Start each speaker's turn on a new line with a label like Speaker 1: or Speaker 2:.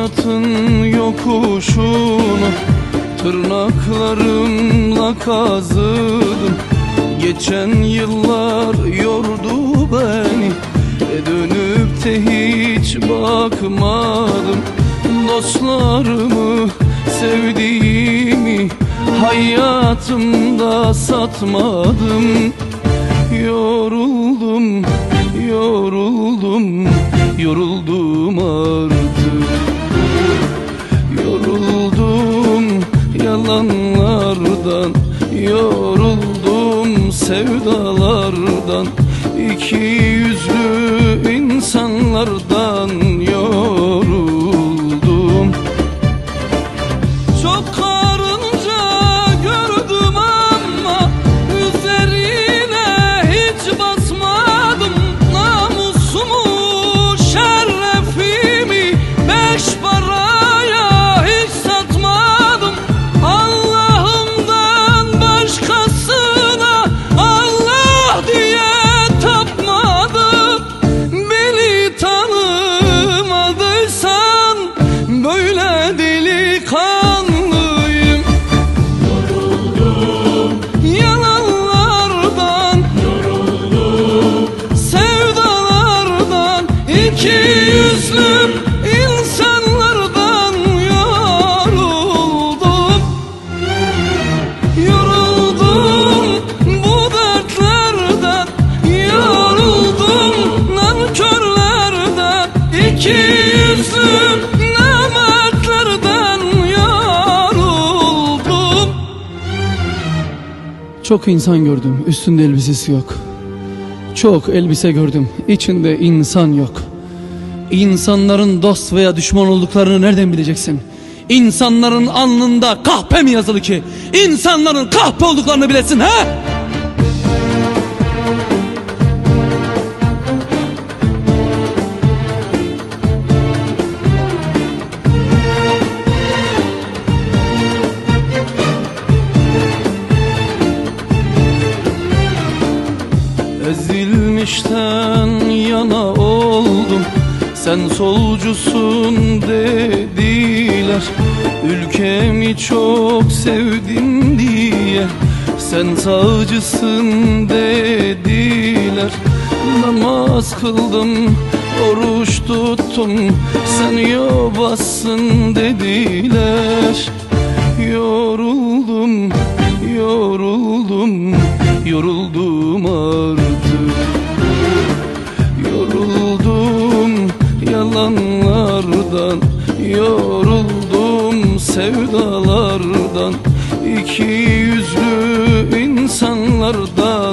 Speaker 1: hayatın yokuşunu Tırnaklarımla kazıdım. Geçen yıllar yordu beni E dönüp de hiç bakmadım. Dostlarımı, sevdiğimi Hayatımda satmadım. İnsanlardan Çok insan gördüm üstünde elbisesi yok Çok elbise gördüm içinde insan yok İnsanların dost veya düşman olduklarını nereden bileceksin? İnsanların alnında kahpe mi yazılı ki? İnsanların kahpe olduklarını bilesin ha? Ezilmişten yana oldum. Sen solcusun dediler. Ülkemi çok sevdin diye. Sen sağcısın dediler. Namaz kıldım Oruç tuttum. Sen yobazsın dediler. Yoruldum, yoruldum, yoruldum artık sevdalardan iki yüzlü insanlardan